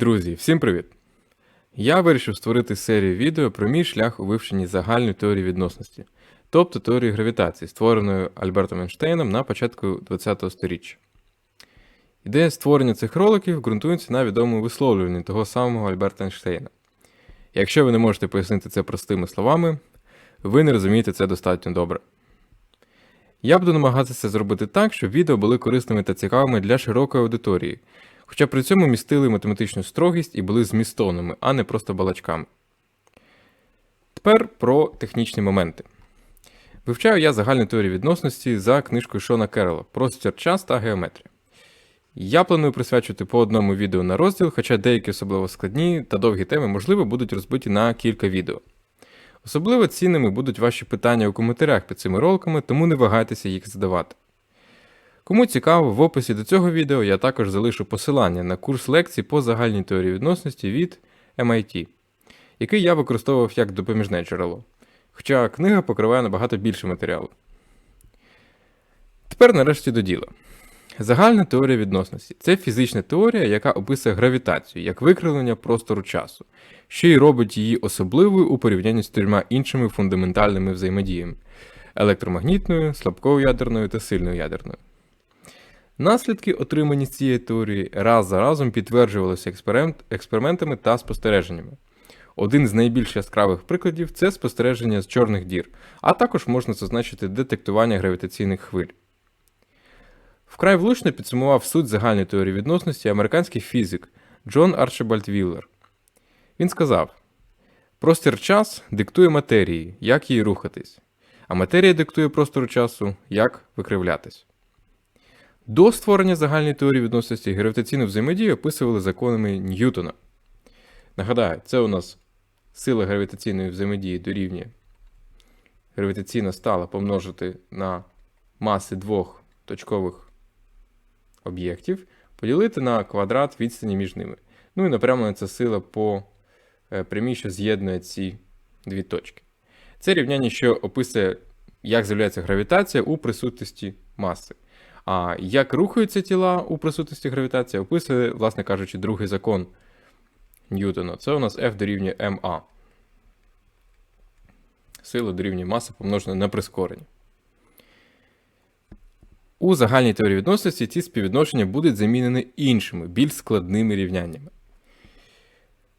Друзі, всім привіт! Я вирішив створити серію відео про мій шлях у вивченні загальної теорії відносності, тобто теорії гравітації, створеної Альбертом Ейнштейном на початку ХХ століття. Ідея створення цих роликів ґрунтується на відомому висловлюванні того самого Альберта Ейнштейна. Якщо ви не можете пояснити це простими словами, ви не розумієте це достатньо добре. Я буду намагатися зробити так, щоб відео були корисними та цікавими для широкої аудиторії, хоча при цьому містили математичну строгість і були змістовними, а не просто балачками. Тепер про технічні моменти. Вивчаю я загальну теорію відносності за книжкою Шона Керрела Простір час та геометрія. Я планую присвячувати по одному відео на розділ, хоча деякі особливо складні та довгі теми, можливо, будуть розбиті на кілька відео. Особливо цінними будуть ваші питання у коментарях під цими роликами, тому не вагайтеся їх задавати. Кому цікаво, в описі до цього відео я також залишу посилання на курс лекцій по загальній теорії відносності від MIT, який я використовував як допоміжне джерело. Хоча книга покриває набагато більше матеріалу. Тепер нарешті до діла. Загальна теорія відносності це фізична теорія, яка описує гравітацію як викривлення простору часу, що й робить її особливою у порівнянні з трьома іншими фундаментальними взаємодіями електромагнітною, слабкою ядерною та сильною ядерною. Наслідки, отримані з цієї теорії, раз за разом підтверджувалися експеримент, експериментами та спостереженнями. Один з найбільш яскравих прикладів це спостереження з чорних дір, а також можна зазначити детектування гравітаційних хвиль. Вкрай влучно підсумував суть загальної теорії відносності американський фізик Джон Арчибальд Віллер. Він сказав: простір час диктує матерії, як їй рухатись, а матерія диктує простору часу, як викривлятись. До створення загальної теорії відносності гравітаційну взаємодію описували законами Ньютона. Нагадаю, це у нас сила гравітаційної взаємодії дорівнює гравітаційна стала помножити на маси двох точкових об'єктів, поділити на квадрат відстані між ними. Ну і напрямлена ця сила по е, прямій, що з'єднує ці дві точки. Це рівняння, що описує, як з'являється гравітація у присутності маси. А як рухаються тіла у присутності гравітації, описує, власне кажучи, другий закон Ньютона. Це у нас F дорівнює ма. Сила дорівнює маса помножена на прискорення. У загальній теорії відносності ці співвідношення будуть замінені іншими, більш складними рівняннями.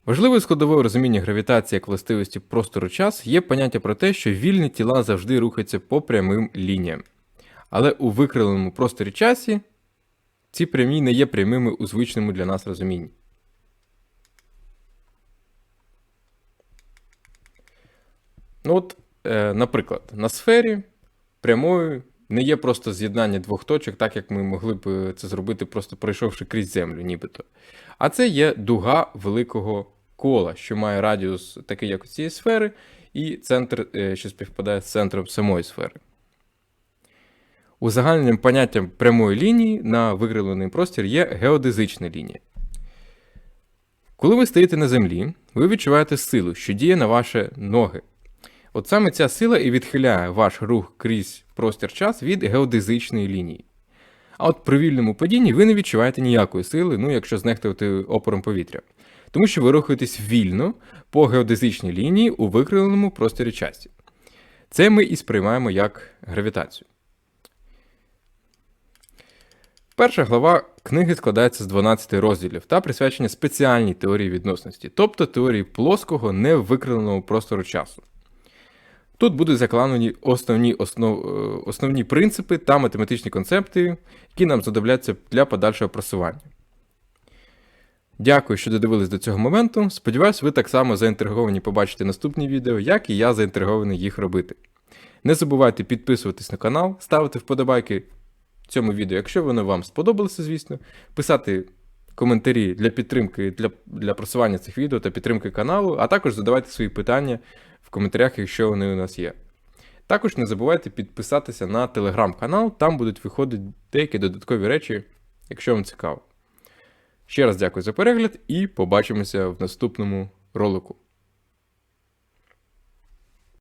Важливою складовою розуміння гравітації як властивості простору час є поняття про те, що вільні тіла завжди рухаються по прямим лініям. Але у викривленому просторі часі ці прямі не є прямими у звичному для нас розумінні. Ну от, е, Наприклад, на сфері прямою не є просто з'єднання двох точок, так як ми могли б це зробити, просто пройшовши крізь землю, нібито. А це є дуга великого кола, що має радіус такий, як у цієї сфери, і центр, е, що співпадає з центром самої сфери. Узагальненим поняттям прямої лінії на викривлений простір є геодезична лінія. Коли ви стоїте на землі, ви відчуваєте силу, що діє на ваші ноги. От саме ця сила і відхиляє ваш рух крізь простір час від геодезичної лінії. А от при вільному падінні ви не відчуваєте ніякої сили, ну якщо знехтувати опором повітря. Тому що ви рухаєтесь вільно по геодезичній лінії у викривленому просторі часі. Це ми і сприймаємо як гравітацію. Перша глава книги складається з 12 розділів та присвячення спеціальній теорії відносності, тобто теорії плоского невикривленого простору часу. Тут будуть закладені основні основ, е, основні принципи та математичні концепти, які нам задовляться для подальшого просування. Дякую, що додивились до цього моменту. Сподіваюсь, ви так само заінтриговані побачити наступні відео, як і я заінтригований їх робити. Не забувайте підписуватись на канал, ставити вподобайки цьому відео, якщо воно вам сподобалося, звісно, писати коментарі для підтримки для, для просування цих відео та підтримки каналу, а також задавайте свої питання в коментарях, якщо вони у нас є. Також не забувайте підписатися на телеграм-канал, там будуть виходити деякі додаткові речі, якщо вам цікаво. Ще раз дякую за перегляд і побачимося в наступному ролику.